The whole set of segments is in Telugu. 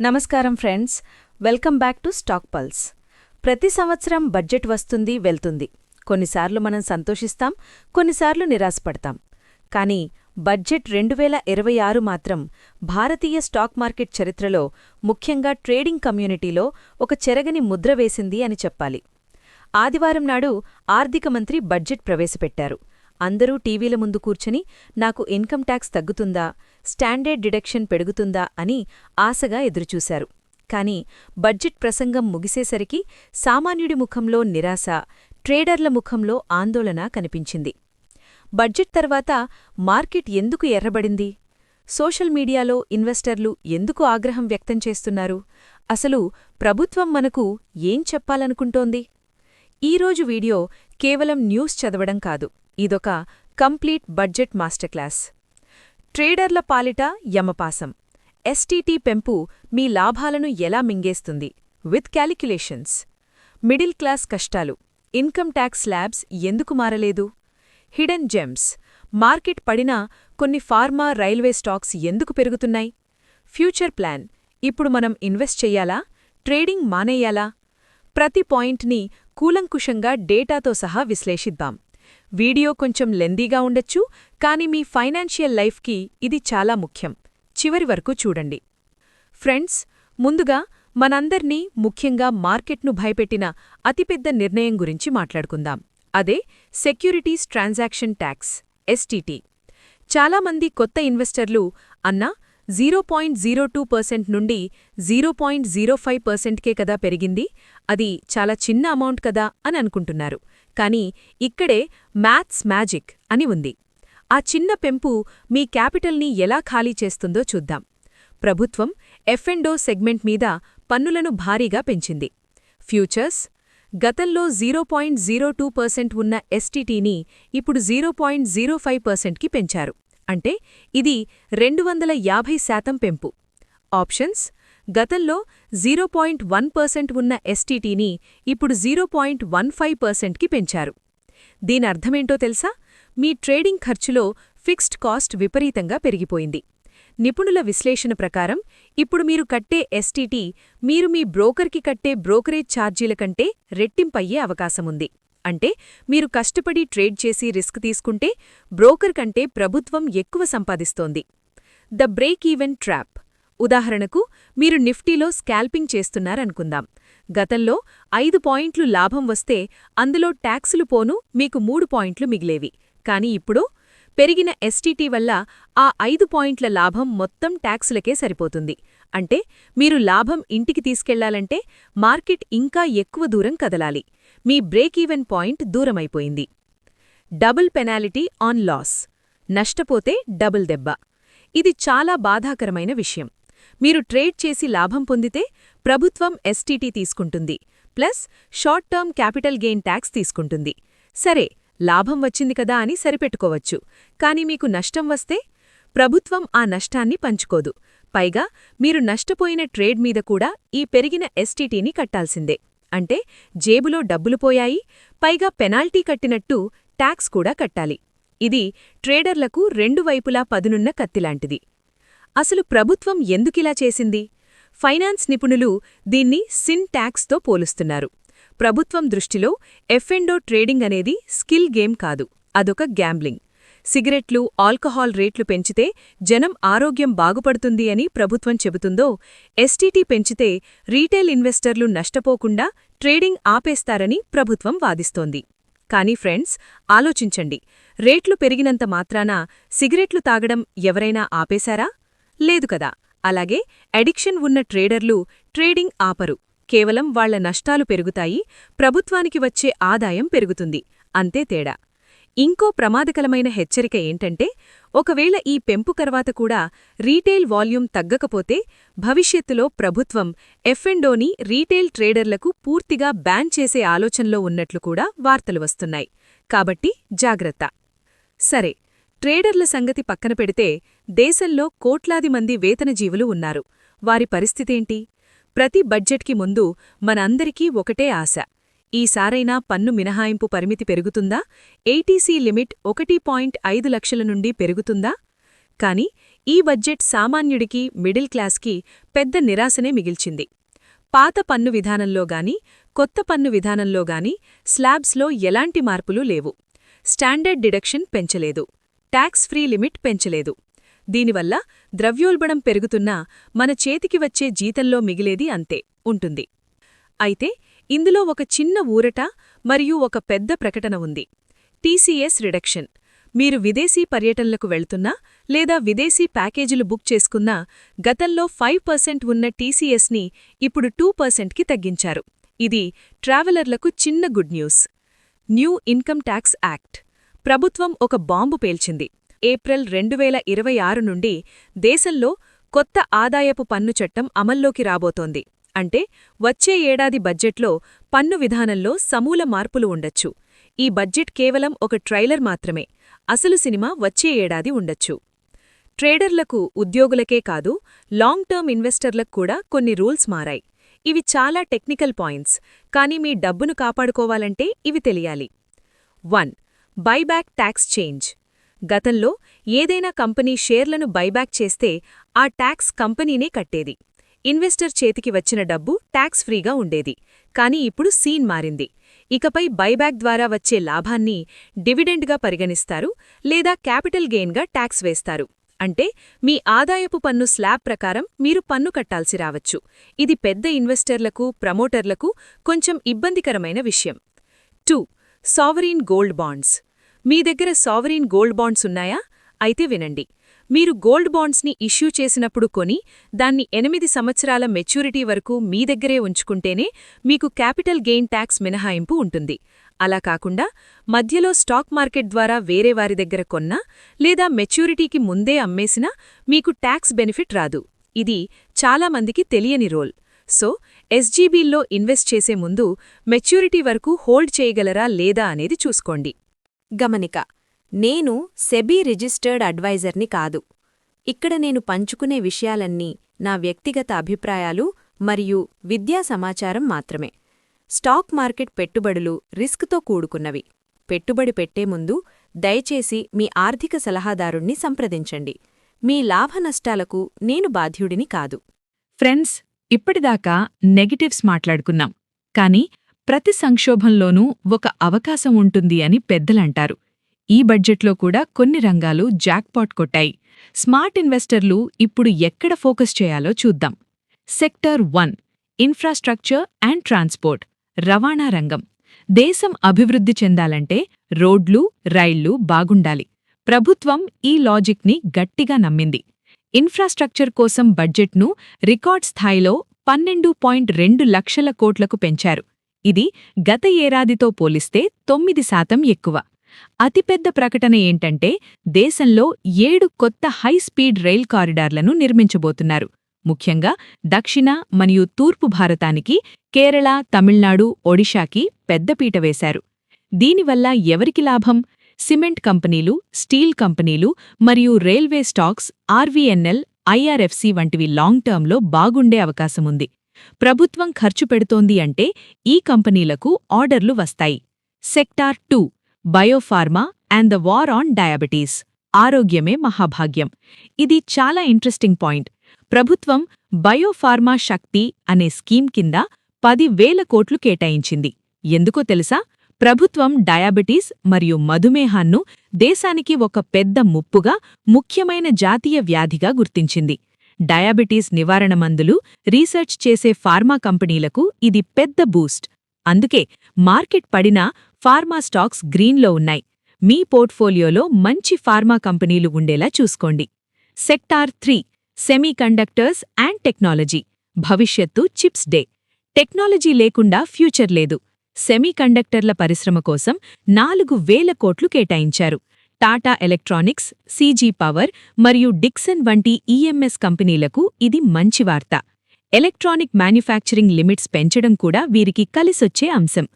నమస్కారం friends. Welcome back to stock pulse. ప్రతి సంవత్సరం బడ్జెట్ వస్తుంది వెళ్తుంది. కొన్నిసార్లు మనం సంతోషిస్తాం కొన్నిసార్లు నిరాశపడతాం. కానీ బడ్జెట్ రెండు వేల ఇరవై ఆరు మాత్రం భారతీయ స్టాక్ మార్కెట్ చరిత్రలో ముఖ్యంగా ట్రేడింగ్ కమ్యూనిటీలో ఒక చెరగని ముద్ర వేసింది అని చెప్పాలి. ఆదివారం నాడు ఆర్థిక మంత్రి బడ్జెట్ ప్రవేశపెట్టారు. అందరూ టీవీల ముందు కూర్చుని నాకు ఇన్కమ్ ట్యాక్స్ తగ్గుతుందా స్టాండర్డ్ డిడక్షన్ పెరుగుతుందా అని ఆశగా ఎదురుచూశారు. కాని బడ్జెట్ ప్రసంగం ముగిసేసరికి సామాన్యుడి ముఖంలో నిరాశ ట్రేడర్ల ముఖంలో ఆందోళన కనిపించింది. బడ్జెట్ తర్వాత మార్కెట్ ఎందుకు ఎర్రబడింది? సోషల్ మీడియాలో ఇన్వెస్టర్లు ఎందుకు ఆగ్రహం వ్యక్తం చేస్తున్నారు? అసలు ప్రభుత్వం మనకు ఏం చెప్పాలనుకుంటోంది? ఈరోజు వీడియో కేవలం న్యూస్ చదవడం కాదు. ఇదొక కంప్లీట్ బడ్జెట్ మాస్టర్ క్లాస్. ట్రేడర్ల పాలిట యమపాసం. ఎస్టీటీ పెంపు మీ లాభాలను ఎలా మింగేస్తుంది? With calculations. మిడిల్ క్లాస్ కష్టాలు. ఇన్కమ్ ట్యాక్స్ స్లాబ్స్ ఎందుకు మారలేదు? Hidden Gems. మార్కెట్ పడినా కొన్ని ఫార్మా రైల్వే స్టాక్స్ ఎందుకు పెరుగుతున్నాయి? Future plan. ఇప్పుడు మనం ఇన్వెస్ట్ చెయ్యాలా ట్రేడింగ్ మానేయాలా? ప్రతి పాయింట్ని కూలంకుషంగా డేటాతో సహా విశ్లేషిద్దాం. వీడియో కొంచెం లెందీగా ఉండొచ్చు కానీ మీ ఫైనాన్షియల్ లైఫ్కి ఇది చాలా ముఖ్యం. చివరి వరకు చూడండి. ఫ్రెండ్స్ ముందుగా మనందర్నీ ముఖ్యంగా మార్కెట్ను భయపెట్టిన అతిపెద్ద నిర్ణయం గురించి మాట్లాడుకుందాం. అదే సెక్యూరిటీస్ ట్రాన్సాక్షన్ ట్యాక్స్ ఎస్టీటీ. చాలామంది కొత్త ఇన్వెస్టర్లు అన్నా zero point zero two percent నుండి జీరో పాయింట్ జీరో ఫైవ్ పర్సెంట్కే కదా పెరిగింది. అది చాలా చిన్న అమౌంట్ కదా అని అనుకుంటున్నారు. కానీ ఇక్కడే మ్యాథ్స్ మ్యాజిక్ అని ఉంది. ఆ చిన్న పెంపు మీ క్యాపిటల్ని ఎలా ఖాళీ చేస్తుందో చూద్దాం. ప్రభుత్వం ఎఫ్ఎండో సెగ్మెంట్ మీద పన్నులను భారీగా పెంచింది. ఫ్యూచర్స్ గతంలో zero point zero two percent ఉన్న ఎస్టీటీని ఇప్పుడు జీరో పాయింట్ జీరో ఫైవ్ పర్సెంట్కి పెంచారు. అంటే ఇది రెండు వందల యాభై శాతం పెంపు. ఆప్షన్స్ గతంలో జీరో పాయింట్ వన్ పర్సెంట్ ఉన్న ఎస్టీటీని ఇప్పుడు జీరో పాయింట్ వన్ ఫైవ్ పర్సెంట్కి పెంచారు. దీని అర్థమేంటో తెలుసా? మీ ట్రేడింగ్ ఖర్చులో ఫిక్స్డ్ కాస్ట్ విపరీతంగా పెరిగిపోయింది. నిపుణుల విశ్లేషణ ప్రకారం ఇప్పుడు మీరు కట్టే ఎస్టీటీ మీరు మీ బ్రోకర్కి కట్టే బ్రోకరేజ్ ఛార్జీల కంటే రెట్టింపయ్యే అవకాశముంది. అంటే మీరు కష్టపడి ట్రేడ్ చేసి రిస్క్ తీసుకుంటే బ్రోకర్ కంటే ప్రభుత్వం ఎక్కువ సంపాదిస్తోంది. The break even trap. ఉదాహరణకు మీరు నిఫ్టీలో స్కాల్పింగ్ చేస్తున్నారనుకుందాం. గతంలో ఐదు పాయింట్లు లాభం వస్తే అందులో ట్యాక్సులు పోను మీకు మూడు పాయింట్లు మిగిలేవి. కాని ఇప్పుడు పెరిగిన ఎస్టీటీ వల్ల ఆ ఐదు పాయింట్ల లాభం మొత్తం ట్యాక్సులకే సరిపోతుంది. అంటే మీరు లాభం ఇంటికి తీసుకెళ్ళాలంటే మార్కెట్ ఇంకా ఎక్కువ దూరం కదలాలి. మీ break even point దూరమైపోయింది. Double penalty on loss. నష్టపోతే డబుల్ దెబ్బ. ఇది చాలా బాధాకరమైన విషయం. మీరు ట్రేడ్ చేసి లాభం పొందితే ప్రభుత్వం ఎస్టీటీ తీసుకుంటుంది. Plus short term capital gain tax తీసుకుంటుంది. సరే లాభం వచ్చింది కదా అని సరిపెట్టుకోవచ్చు. కాని మీకు నష్టం వస్తే ప్రభుత్వం ఆ నష్టాన్ని పంచుకోదు. పైగా మీరు నష్టపోయిన ట్రేడ్ మీద కూడా ఈ పెరిగిన ఎస్టీటీని కట్టాల్సిందే. అంటే జేబులో డబ్బులు పోయాయి పైగా పెనాల్టీ కట్టినట్టు ట్యాక్స్ కూడా కట్టాలి. ఇది ట్రేడర్లకు రెండు వైపులా పదునున్న కత్తిలాంటిది. అసలు ప్రభుత్వం ఎందుకిలా చేసింది? ఫైనాన్స్ నిపుణులు దీన్ని సిన్ ట్యాక్స్తో పోలుస్తున్నారు. ప్రభుత్వం దృష్టిలో ఎఫ్ఎండో ట్రేడింగ్ అనేది స్కిల్ గేమ్ కాదు అదొక గ్యాంబ్లింగ్. సిగరెట్లు ఆల్కహాల్ రేట్లు పెంచితే జనం ఆరోగ్యం బాగుపడుతుంది అని ప్రభుత్వం చెబుతుందో ఎస్టీటీ పెంచితే రీటైల్ ఇన్వెస్టర్లు నష్టపోకుండా ట్రేడింగ్ ఆపేస్తారని ప్రభుత్వం వాదిస్తోంది. కానీ ఫ్రెండ్స్ ఆలోచించండి. రేట్లు పెరిగినంత మాత్రాన సిగరెట్లు తాగడం ఎవరైనా ఆపేశారా? లేదు కదా. అలాగే అడిక్షన్ ఉన్న ట్రేడర్లు ట్రేడింగ్ ఆపరు. కేవలం వాళ్ళ నష్టాలు పెరుగుతాయి ప్రభుత్వానికి వచ్చే ఆదాయం పెరుగుతుంది. అంతే తేడా. ఇంకో ప్రమాదకరమైన హెచ్చరిక ఏంటంటే ఒకవేళ ఈ పెంపు తర్వాత కూడా రీటైల్ వాల్యూమ్ తగ్గకపోతే భవిష్యత్తులో ప్రభుత్వం ఎఫ్ఎండోని రీటైల్ ట్రేడర్లకు పూర్తిగా బ్యాన్ చేసే ఆలోచనలో ఉన్నట్లు కూడా వార్తలు వస్తున్నాయి. కాబట్టి జాగ్రత్త. సరే ట్రేడర్ల సంగతి పక్కన పెడితే దేశంలో కోట్లాది మంది వేతనజీవులు ఉన్నారు. వారి పరిస్థితేంటి ప్రతి బడ్జెట్కి ముందు మనందరికీ ఒకటే ఆశ. ఈసారైనా పన్ను మినహాయింపు పరిమితి పెరుగుతుందా? ఏటీసీ లిమిట్ ఒకటి పాయింట్ ఐదు లక్షల నుండి పెరుగుతుందా? కాని ఈ బడ్జెట్ సామాన్యుడికి మిడిల్ క్లాస్కి పెద్ద నిరాశనే మిగిల్చింది. పాత పన్ను విధానంలో గాని కొత్త పన్ను విధానంలో గాని స్లాబ్స్లో ఎలాంటి మార్పులు లేవు. స్టాండర్డ్ డిడక్షన్ పెంచలేదు. ట్యాక్స్ ఫ్రీ లిమిట్ పెంచలేదు. దీనివల్ల ద్రవ్యోల్బణం పెరుగుతున్నా మన చేతికి వచ్చే జీతంలో మిగిలేది అంతే ఉంటుంది. అయితే ఇందులో ఒక చిన్న ఊరట మరియు ఒక పెద్ద ప్రకటన ఉంది. TCS reduction. మీరు విదేశీ పర్యటనలకు వెళ్తున్నా లేదా విదేశీ ప్యాకేజీలు బుక్ చేసుకున్నా గతంలో ఫైవ్ పర్సెంట్ ఉన్న టీసీఎస్ని ఇప్పుడు టూ పర్సెంట్కి తగ్గించారు. ఇది ట్రావెలర్లకు చిన్న good news. New income tax act. ప్రభుత్వం ఒక బాంబు పేల్చింది. ఏప్రిల్ రెండు వేల ఇరవై ఆరు నుండి దేశంలో కొత్త ఆదాయపు పన్ను చట్టం అమల్లోకి రాబోతోంది. అంటే వచ్చే ఏడాది బడ్జెట్లో పన్ను విధానంలో సమూల మార్పులు ఉండొచ్చు. ఈ బడ్జెట్ కేవలం ఒక ట్రైలర్ మాత్రమే. అసలు సినిమా వచ్చే ఏడాది ఉండొచ్చు. ట్రేడర్లకు ఉద్యోగులకే కాదు లాంగ్ టర్మ్ ఇన్వెస్టర్లకు కూడా కొన్ని రూల్స్ మారాయి. ఇవి చాలా టెక్నికల్ పాయింట్స్ కానీ మీ డబ్బును కాపాడుకోవాలంటే ఇవి తెలియాలి. One buyback tax change. గతంలో ఏదైనా కంపెనీ షేర్లను బైబ్యాక్ చేస్తే ఆ ట్యాక్స్ కంపెనీనే కట్టేది. ఇన్వెస్టర్ చేతికి వచ్చిన డబ్బు ట్యాక్స్ ఫ్రీగా ఉండేది. కానీ ఇప్పుడు సీన్ మారింది. ఇకపై బైబ్యాక్ ద్వారా వచ్చే లాభాన్ని డివిడెండ్గా పరిగణిస్తారు లేదా క్యాపిటల్ గెయిన్గా ట్యాక్స్ వేస్తారు. అంటే మీ ఆదాయపు పన్ను స్లాబ్ ప్రకారం మీరు పన్ను కట్టాల్సి రావచ్చు. ఇది పెద్ద ఇన్వెస్టర్లకు ప్రమోటర్లకు కొంచెం ఇబ్బందికరమైన విషయం. Two sovereign gold bonds. మీ దగ్గర సావరీన్ గోల్డ్ బాండ్స్ ఉన్నాయా? అయితే వినండి. మీరు గోల్డ్ బాండ్స్ని ఇష్యూ చేసినప్పుడు కొని దాన్ని ఎనిమిది సంవత్సరాల మెచ్యూరిటీ వరకు మీ దగ్గరే ఉంచుకుంటేనే మీకు క్యాపిటల్ గెయిన్ ట్యాక్స్ మినహాయింపు ఉంటుంది. అలా కాకుండా మధ్యలో స్టాక్ మార్కెట్ ద్వారా వేరే వారి దగ్గర కొన్నా లేదా మెచ్యూరిటీకి ముందే అమ్మేసినా మీకు ట్యాక్స్ బెనిఫిట్ రాదు. ఇది చాలామందికి తెలియని రోల్. సో ఎస్జీబీల్లో ఇన్వెస్ట్ చేసే ముందు మెచ్యూరిటీ వరకు హోల్డ్ చేయగలరా లేదా అనేది చూసుకోండి. గమనిక నేను సెబీ రిజిస్టర్డ్ అడ్వైజర్ని కాదు. ఇక్కడ నేను పంచుకునే విషయాలన్నీ నా వ్యక్తిగత అభిప్రాయాలు మరియు విద్యా సమాచారం మాత్రమే. స్టాక్ మార్కెట్ పెట్టుబడులు రిస్క్తో కూడుకున్నవి. పెట్టుబడి పెట్టే ముందు దయచేసి మీ ఆర్థిక సలహాదారుణ్ణి సంప్రదించండి. మీ లాభనష్టాలకు నేను బాధ్యుడిని కాదు. ఫ్రెండ్స్ ఇప్పటిదాకా నెగటివ్స్ మాట్లాడుకున్నాం. కాని ప్రతి సంక్షోభంలోనూ ఒక అవకాశం ఉంటుంది అని పెద్దలంటారు. ఈ బడ్జెట్లో కూడా కొన్ని రంగాలు జాక్పాట్ కొట్టాయి. స్మార్ట్ ఇన్వెస్టర్లు ఇప్పుడు ఎక్కడ ఫోకస్ చేయాలో చూద్దాం. Sector one infrastructure and transport రవాణా రంగం. దేశం అభివృద్ధి చెందాలంటే రోడ్లు రైళ్ళు బాగుండాలి. ప్రభుత్వం ఈ లాజిక్ని గట్టిగా నమ్మింది. ఇన్ఫ్రాస్ట్రక్చర్ కోసం బడ్జెట్ను రికార్డ్ స్థాయిలో పన్నెండు పాయింట్ రెండు లక్షల కోట్లకు పెంచారు. ఇది గత ఏడాదితో పోలిస్తే తొమ్మిది శాతం ఎక్కువ. అతిపెద్ద ప్రకటన ఏంటంటే దేశంలో ఏడు కొత్త హై స్పీడ్ రైల్ కారిడార్లను నిర్మించబోతున్నారు. ముఖ్యంగా దక్షిణ మరియు తూర్పు భారతానికి కేరళ తమిళనాడు ఒడిషాకి పెద్దపీట వేశారు. దీనివల్ల ఎవరికి లాభం? సిమెంట్ కంపెనీలు స్టీల్ కంపెనీలు మరియు రైల్వే స్టాక్స్ ఆర్వీఎన్ఎల్ ఐఆర్ఎఫ్సి వంటివి లాంగ్ టర్మ్లో బాగుండే అవకాశముంది. ప్రభుత్వం ఖర్చు పెడుతోంది అంటే ఈ కంపెనీలకు ఆర్డర్లు వస్తాయి. Sector two biopharma and the war on diabetes. ఆరోగ్యమే మహాభాగ్యం. ఇది చాలా ఇంట్రెస్టింగ్ పాయింట్. ప్రభుత్వం బయోఫార్మా శక్తి అనే స్కీమ్ కింద పది వేల కోట్లు కేటాయించింది. ఎందుకో తెలుసా? ప్రభుత్వం డయాబెటీస్ మరియు మధుమేహాన్ను దేశానికి ఒక పెద్ద ముప్పుగా ముఖ్యమైన జాతీయ వ్యాధిగా గుర్తించింది. డయాబెటీస్ నివారణ మందులు రీసెర్చ్ చేసే ఫార్మా కంపెనీలకు ఇది పెద్ద బూస్ట్. అందుకే మార్కెట్ పడినా ఫార్మా స్టాక్స్ గ్రీన్లో ఉన్నాయి. మీ పోర్ట్ఫోలియోలో మంచి ఫార్మా కంపెనీలు ఉండేలా చూసుకోండి. Sector three semiconductors and technology. భవిష్యత్తు చిప్స్ డే. టెక్నాలజీ లేకుండా ఫ్యూచర్ లేదు. సెమీకండక్టర్ల పరిశ్రమ కోసం నాలుగు వేల కోట్లు కేటాయించారు. టాటా ఎలక్ట్రానిక్స్ సీజీ పవర్ మరియు డిక్సన్ వంటి ఈఎంఎస్ కంపెనీలకు ఇది మంచి వార్త. ఎలక్ట్రానిక్ మ్యానుఫ్యాక్చరింగ్ లిమిట్స్ పెంచడం కూడా వీరికి కలిసొచ్చే అంశం.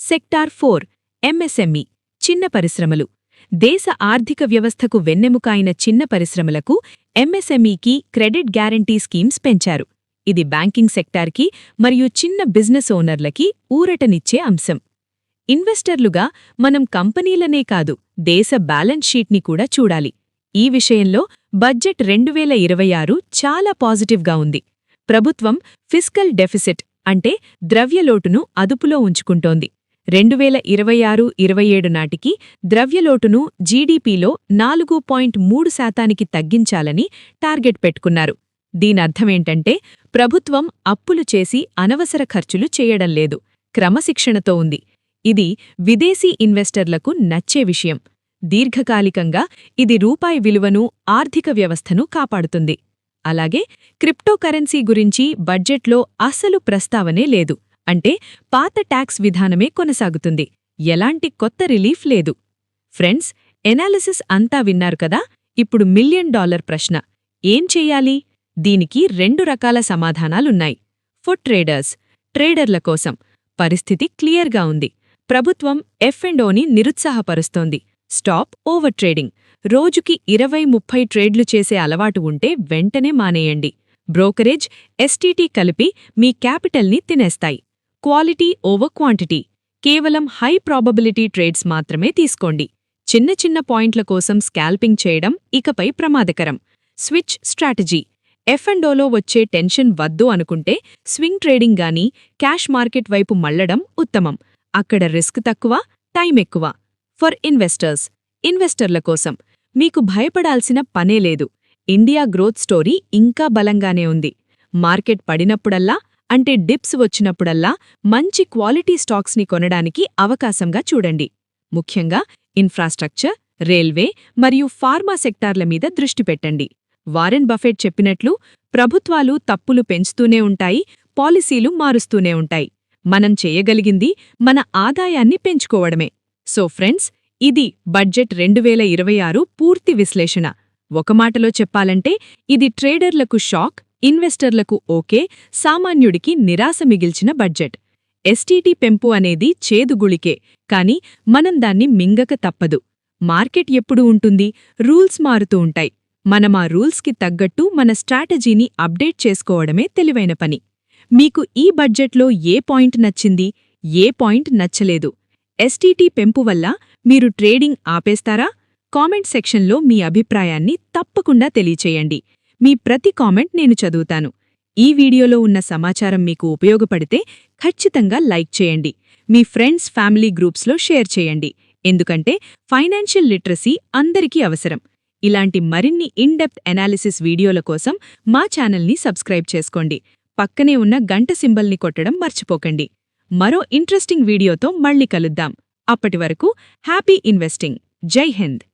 సెక్టార్ ఫోర్ ఎంఎస్ఎంఈ చిన్న పరిశ్రమలు. దేశ ఆర్థిక వ్యవస్థకు వెన్నెముకాయిన చిన్న పరిశ్రమలకు ఎంఎస్ఎంఈకి క్రెడిట్ గ్యారంటీ స్కీమ్స్ పెంచారు. ఇది బ్యాంకింగ్ సెక్టార్కి మరియు చిన్న బిజినెస్ ఓనర్లకి ఊరటనిచ్చే అంశం. ఇన్వెస్టర్లుగా మనం కంపెనీలనే కాదు దేశ బ్యాలెన్స్ షీట్ని కూడా చూడాలి. ఈ విషయంలో బడ్జెట్ రెండు వేల ఇరవై ఆరు చాలా పాజిటివ్గా ఉంది. ప్రభుత్వం ఫిస్కల్ డెఫిసిట్ అంటే ద్రవ్యలోటును అదుపులో ఉంచుకుంటోంది. రెండు వేల ఇరవై ఆరు ఇరవై ఏడు నాటికి ద్రవ్యలోటును జీడీపీలో నాలుగు పాయింట్ మూడు శాతానికి తగ్గించాలని టార్గెట్ పెట్టుకున్నారు. దీనర్థమేంటంటే ప్రభుత్వం అప్పులు చేసి అనవసర ఖర్చులు చేయడం లేదు. క్రమశిక్షణతో ఉంది. ఇది విదేశీ ఇన్వెస్టర్లకు నచ్చే విషయం. దీర్ఘకాలికంగా ఇది రూపాయి విలువను ఆర్థిక వ్యవస్థను కాపాడుతుంది. అలాగే క్రిప్టోకరెన్సీ గురించి బడ్జెట్లో అసలు ప్రస్తావనే లేదు. అంటే పాత ట్యాక్స్ విధానమే కొనసాగుతుంది. ఎలాంటి కొత్త రిలీఫ్ లేదు. ఫ్రెండ్స్ ఎనాలిసిస్ అంతా విన్నారు కదా? ఇప్పుడు మిలియన్ డాలర్ ప్రశ్న. ఏం చెయ్యాలి దీనికి రెండు రకాల సమాధానాలున్నాయి. ఫుడ్ ట్రేడర్స్ ట్రేడర్ల కోసం. పరిస్థితి క్లియర్గా ఉంది. ప్రభుత్వం ఎఫ్ అండ్ ఓని నిరుత్సాహపరుస్తోంది. Stop over trading. రోజుకి ఇరవై ముప్పై ట్రేడ్లు చేసే అలవాటు ఉంటే వెంటనే మానేయండి. బ్రోకరేజ్ ఎస్టీటీ కలిపి మీ క్యాపిటల్ని తినేస్తాయి. Quality over quantity. కేవలం హై ప్రాబబిలిటీ ట్రేడ్స్ మాత్రమే తీసుకోండి. చిన్న చిన్న పాయింట్ల కోసం స్కాల్పింగ్ చేయడం ఇకపై ప్రమాదకరం. Switch strategy. ఎఫ్ అండ్ ఓలో వచ్చే టెన్షన్ వద్దు అనుకుంటే స్వింగ్ ట్రేడింగ్ గాని క్యాష్ మార్కెట్ వైపు మళ్ళడం ఉత్తమం. అక్కడ రిస్క్ తక్కువ టైం ఎక్కువ. For investors. ఇన్వెస్టర్ల కోసం. మీకు భయపడాల్సిన పనే లేదు. ఇండియా గ్రోత్ స్టోరీ ఇంకా బలంగానే ఉంది. మార్కెట్ పడినప్పుడల్లా అంటే డిప్స్ వచ్చినప్పుడల్లా మంచి క్వాలిటీ స్టాక్స్ని కొనడానికి అవకాశంగా చూడండి. ముఖ్యంగా ఇన్ఫ్రాస్ట్రక్చర్ రైల్వే మరియు ఫార్మా సెక్టార్ల మీద దృష్టి పెట్టండి. వారెన్ బఫెట్ చెప్పినట్లు ప్రభుత్వాలు తప్పులు పెంచుతూనే ఉంటాయి పాలసీలు మారుస్తూనే ఉంటాయి. మనం చేయగలిగింది మన ఆదాయాన్ని పెంచుకోవడమే. సో ఫ్రెండ్స్ ఇది బడ్జెట్ రెండు వేల ఇరవై ఆరు పూర్తి విశ్లేషణ. ఒక మాటలో చెప్పాలంటే ఇది ట్రేడర్లకు షాక్ ఇన్వెస్టర్లకు ఓకే సామాన్యుడికి నిరాశ మిగిల్చిన బడ్జెట్. ఎస్టీటీ పెంపు అనేది చేదుగుళికే కాని మనం దాన్ని మింగక తప్పదు. మార్కెట్ ఎప్పుడు ఉంటుంది? రూల్స్ మారుతూ ఉంటాయి. మనం ఆ రూల్స్కి తగ్గట్టు మన స్ట్రాటజీని అప్డేట్ చేసుకోవడమే తెలివైన పని. మీకు ఈ బడ్జెట్లో ఏ పాయింట్ నచ్చింది? ఏ పాయింట్ నచ్చలేదు? ఎస్టీటీ పెంపు వల్ల మీరు ట్రేడింగ్ ఆపేస్తారా? కామెంట్ సెక్షన్లో మీ అభిప్రాయాన్ని తప్పకుండా తెలియచేయండి. మీ ప్రతి కామెంట్ నేను చదువుతాను. ఈ వీడియోలో ఉన్న సమాచారం మీకు ఉపయోగపడితే ఖచ్చితంగా లైక్ చేయండి. మీ ఫ్రెండ్స్ ఫ్యామిలీ గ్రూప్స్లో షేర్ చేయండి. ఎందుకంటే ఫైనాన్షియల్ లిటరసీ అందరికీ అవసరం. ఇలాంటి మరిన్ని ఇన్డెప్త్ ఎనాలిసిస్ వీడియోల కోసం మా ఛానల్ని సబ్స్క్రైబ్ చేసుకోండి. పక్కనే ఉన్న గంట సింబల్ని కొట్టడం మర్చిపోకండి. మరో ఇంట్రెస్టింగ్ వీడియోతో మళ్ళీ కలుద్దాం. అప్పటి వరకు హ్యాపీ ఇన్వెస్టింగ్. జై హింద్.